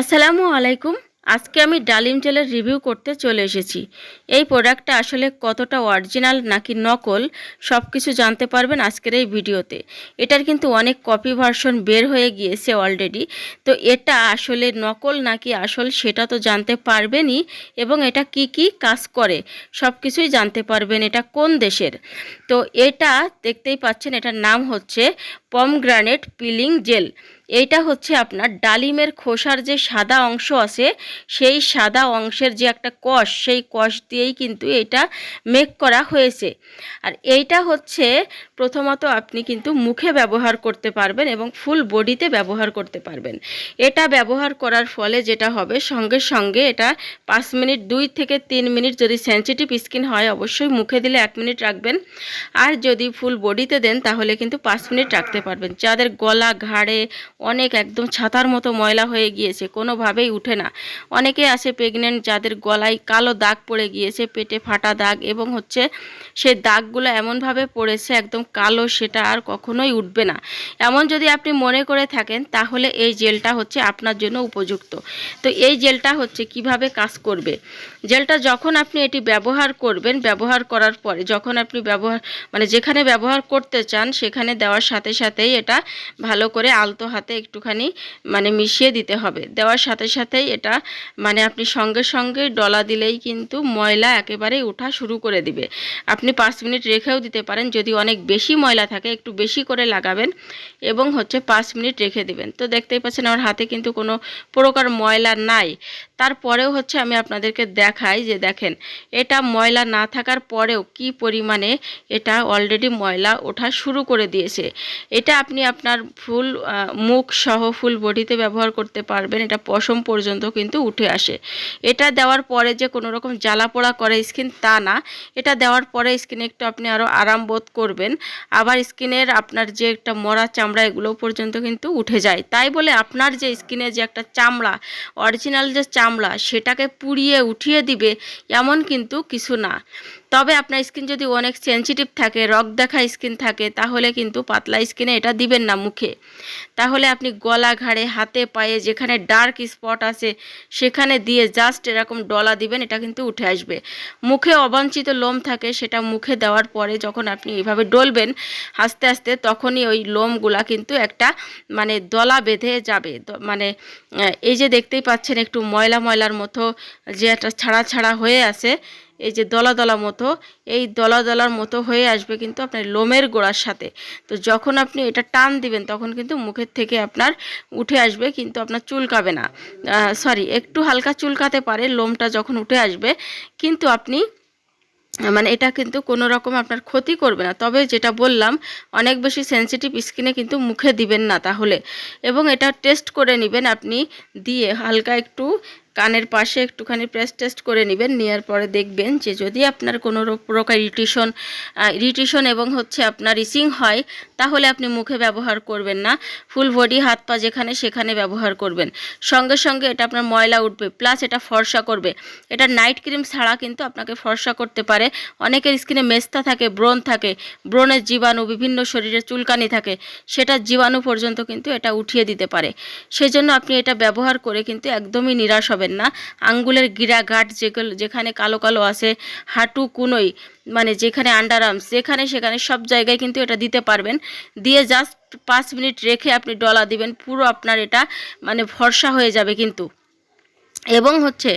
আসসালামু আলাইকুম। আজকে আমি ডালিম জেলের রিভিউ করতে চলে এসেছি। এই প্রোডাক্টটা আসলে কতটা অরিজিনাল নাকি নকল সব কিছু জানতে পারবেন আজকের এই ভিডিওতে। এটার কিন্তু অনেক কপি ভার্সন বের হয়ে গিয়েছে অলরেডি তো এটা আসলে নকল নাকি আসল সেটা তো জানতে পারবেনই, এবং এটা কি কি কাজ করে সব কিছুই জানতে পারবেন এটা কোন দেশের। তো এটা দেখতেই পাচ্ছেন, এটার নাম হচ্ছে পমগ্রানেট পিলিং জেল। এইটা হচ্ছে আপনার ডালিমের খোসার যে সাদা অংশ আছে, সেই সাদা অংশের যে একটা কষ, সেই কষ দিয়েই কিন্তু এটা মেক করা হয়েছে। আর এইটা হচ্ছে প্রথমত আপনি কিন্তু মুখে ব্যবহার করতে পারবেন এবং ফুল বডিতে ব্যবহার করতে পারবেন। এটা ব্যবহার করার ফলে যেটা হবে, সঙ্গে সঙ্গে এটা পাঁচ মিনিট, দুই থেকে তিন মিনিট যদি সেন্সিটিভ স্কিন হয়, অবশ্যই মুখে দিলে এক মিনিট রাখবেন। আর যদি ফুল বডিতে দেন, তাহলে কিন্তু পাঁচ মিনিট রাখতে পারবেন। যাদের গলা, ঘাড়ে অনেক একদম ছাতার মতো ময়লা হয়ে গিয়েছে, কোনোভাবেই উঠে না। অনেকে আছে প্রেগনেন্ট যাদের গলায় কালো দাগ পড়ে গিয়েছে, পেটে ফাটা দাগ এবং হচ্ছে সেই দাগগুলো এমনভাবে পড়েছে, একদম কালো, সেটা আর কখনোই উঠবে না। এমন যদি আপনি মনে করে থাকেন, তাহলে এই জেলটা হচ্ছে আপনার জন্য উপযুক্ত। তো এই জেলটা হচ্ছে কীভাবে কাজ করবে? জেলটা যখন আপনি এটি ব্যবহার করবেন, ব্যবহার করার পরে, যখন আপনি ব্যবহার মানে যেখানে ব্যবহার করতে চান, সেখানে দেওয়ার সাথে সাথে সাথেই এটা ভালো করে আলতো হাতে একটুখানি মানে মিশিয়ে দিতে হবে। দেওয়ার সাথে সাথেই এটা মানে আপনি সঙ্গে সঙ্গে ডলা দিলেই কিন্তু ময়লা একেবারেই ওঠা শুরু করে দিবে। আপনি পাঁচ মিনিট রেখেও দিতে পারেন, যদি অনেক বেশি ময়লা থাকে, একটু বেশি করে লাগাবেন এবং হচ্ছে পাঁচ মিনিট রেখে দিবেন। তো দেখতেই পাচ্ছেন, আমার হাতে কিন্তু কোনো প্রকার ময়লা নাই। তারপরেও হচ্ছে আমি আপনাদেরকে দেখাই যে দেখেন, এটা ময়লা না থাকার পরেও কি পরিমাণে এটা অলরেডি ময়লা ওঠা শুরু করে দিয়েছে। এটা আপনি আপনার ফুল মুখ সহ ফুল বডিতে ব্যবহার করতে পারবেন, এটা পশম পর্যন্ত কিন্তু উঠে আসে। এটা দেওয়ার পরে যে কোনো রকম জ্বালা পোড়া করে স্কিন তা না, এটা দেওয়ার পরে স্কিনে একটু আপনি আরও আরাম বোধ করবেন, আবার স্কিনের আপনার যে একটা মরা চামড়া এগুলো পর্যন্ত কিন্তু উঠে যায়। তাই বলে আপনার যে স্কিনে যে একটা চামড়া অরিজিনাল যে চামড়া সেটাকে পুড়িয়ে উঠিয়ে দিবে এমন কিন্তু কিছু না। তবে আপনার স্কিন যদি অনেক সেনসিটিভ থাকে রক দেখা স্কিন থাকে, তাহলে কিন্তু পাতলা স্কিনে এটা দিবেন না মুখে। তাহলে আপনি গলা ঘাড়ে, হাতে, পায়ে যেখানে ডার্ক স্পট আছে, সেখানে দিয়ে জাস্ট এরকম ডলা দিবেন, এটা কিন্তু উঠে আসবে। মুখে অবাঞ্ছিত লোম থাকে, সেটা মুখে দেওয়ার পরে যখন আপনি এইভাবে ডলবেন, আস্তে আস্তে তখনই ওই লোমগুলা কিন্তু একটা মানে দলা বেঁধে যাবে। মানে এই যে দেখতেই পাচ্ছেন, একটু ময়লা ময়লার মতো যে একটা ছাড়া ছাড়া হয়ে আছে এই যে দলা দলা মতো, এই দলা দলার মতো হয়ে আসবে কিন্তু আপনার লোমের গোড়ার সাথে। তো যখন আপনি এটা টান দিবেন, তখন কিন্তু মুখের থেকে আপনার উঠে আসবে, কিন্তু আপনার চুলকাবে না। সরি একটু হালকা চুলকাতে পারে, লোমটা যখন উঠে আসবে, কিন্তু আপনি মানে এটা কিন্তু কোনো রকম আপনার ক্ষতি করবে না। তবে যেটা বললাম, অনেক বেশি সেনসিটিভ স্কিনে কিন্তু মুখে দিবেন না তাহলে। এবং এটা টেস্ট করে নেবেন আপনি, দিয়ে হালকা একটু কানের পাশে একটুখানি প্রেস টেস্ট করে নেবেন নেওয়ার পরে দেখবেন যে যদি আপনার কোনো প্রকার ইরিটেশন ইরিটেশন এবং হচ্ছে আপনার ইচিং হয়, তাহলে আপনি মুখে ব্যবহার করবেন না। ফুল বডি হাত পা যেখানে সেখানে ব্যবহার করবেন। সঙ্গে সঙ্গে এটা আপনার ময়লা উঠবে প্লাস এটা ফর্সা করবে। এটা নাইট ক্রিম ছাড়া কিন্তু আপনাকে ফর্সা করতে পারে। অনেকের স্কিনে মেস্তা থাকে, ব্রণ থাকে, ব্রণের জীবাণু, বিভিন্ন শরীরে চুলকানি থাকে, সেটা জীবাণু পর্যন্ত কিন্তু এটা উঠিয়ে দিতে পারে। সেজন্য আপনি এটা ব্যবহার করে কিন্তু একদমই নিরাশ হবেন না। আঙ্গুলের গিরা গাঁট যেগুলো, যেখানে কালো কালো আছে, হাঁটু, কুনোই মানে যেখানে আন্ডার আর্মস যেখানে সেখানে সব জায়গায় কিন্তু এটা দিতে পারবেন। দিয়ে জাস্ট পাঁচ মিনিট রেখে আপনি ডলা দিবেন, পুরো আপনার এটা মানে ভরসা হয়ে যাবে কিন্তু। এবং হচ্ছে,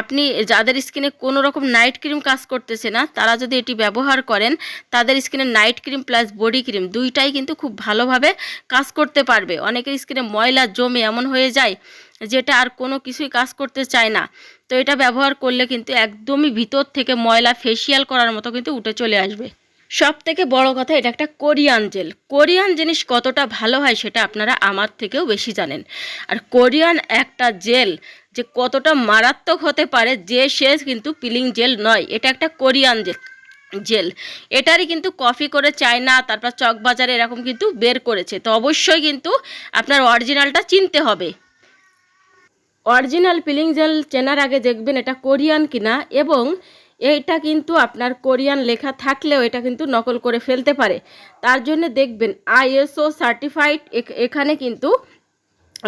আপনি যাদের স্কিনে কোনো রকম নাইট ক্রিম কাজ করতেছে না, তারা যদি এটি ব্যবহার করেন, তাদের স্কিনে night cream plus body cream দুইটাই কিন্তু খুব ভালোভাবে কাজ করতে পারবে। অনেকের স্কিনে ময়লা জমে এমন হয়ে যায় যেটা আর কোনো কিছুই কাজ করতে চায় না। তো এটা ব্যবহার করলে কিন্তু একদমই ভিতর থেকে ময়লা ফেসিয়াল করার মতো কিন্তু উঠে চলে আসবে। সব থেকে বড় কথা, এটা একটা কোরিয়ান জেল। কোরিয়ান জিনিস কতটা ভালো হয় সেটা আপনারা আমার থেকেও বেশি জানেন। আর কোরিয়ান একটা জেল যে কতটা মারাত্মক হতে পারে, যে সে কিন্তু পিলিং জেল নয়, এটা একটা কোরিয়ান জেল জেল। এটারই কিন্তু কফি করে চায়না, তারপর চকবাজারে এরকম কিন্তু বের করেছে। তো অবশ্যই কিন্তু আপনার অরিজিনালটা চিনতে হবে। অরিজিনাল পিলিং জেল চেনার আগে দেখবেন এটা কোরিয়ান কিনা এবং এইটা কিন্তু আপনার কোরিয়ান লেখা থাকলেও এটা কিন্তু নকল করে ফেলতে পারে। তার জন্য দেখবেন আইএসও সার্টিফাইড এখানে কিন্তু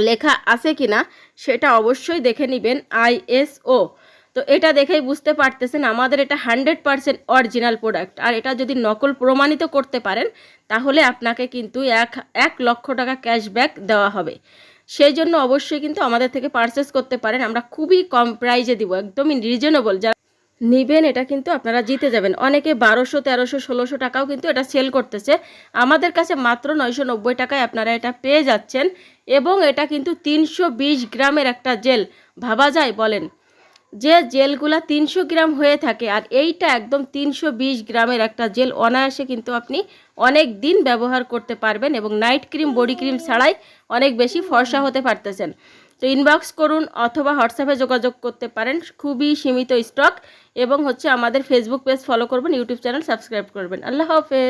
লেখা আছে কি না সেটা অবশ্যই দেখে নেবেন আইএসও। তো এটা দেখেই বুঝতে পারতেছেন আমাদের এটা হান্ড্রেড পারসেন্ট অরিজিনাল প্রোডাক্ট। আর এটা যদি নকল প্রমাণিত করতে পারেন, তাহলে আপনাকে কিন্তু এক এক লক্ষ টাকা ক্যাশব্যাক দেওয়া হবে। সেই জন্য অবশ্যই কিন্তু আমাদের থেকে পারচেস করতে পারেন। আমরা খুবই কম প্রাইজে দিব, একদমই রিজনেবল যারা নিবেন, এটা কিন্তু আপনারা জিতে যাবেন। অনেকে বারোশো, তেরোশো, ষোলোশো টাকাও কিন্তু এটা সেল করতেছে। আমাদের কাছে মাত্র নয়শো নব্বই টাকায় আপনারা এটা পেয়ে যাচ্ছেন। এবং এটা কিন্তু তিনশো বিশ গ্রামের একটা জেল ভাবা যায়, বলেন। যে জেলগুলা তিনশো গ্রাম হয়ে থাকে আর এইটা একদম তিনশো বিশ গ্রামের একটা জেল, অনায়াসে কিন্তু আপনি অনেক দিন ব্যবহার করতে পারবেন এবং নাইট ক্রিম, বডি ক্রিম ছাড়াই অনেক বেশি ফর্সা হতে পারতেছেন। তো ইনবক্স করুন অথবা হোয়াটসঅ্যাপে যোগাযোগ করতে পারেন, খুবই সীমিত স্টক এবং হচ্ছে আমাদের ফেসবুক পেজ ফলো করবেন ইউটিউব চ্যানেল সাবস্ক্রাইব করবেন। আল্লাহ হাফেজ।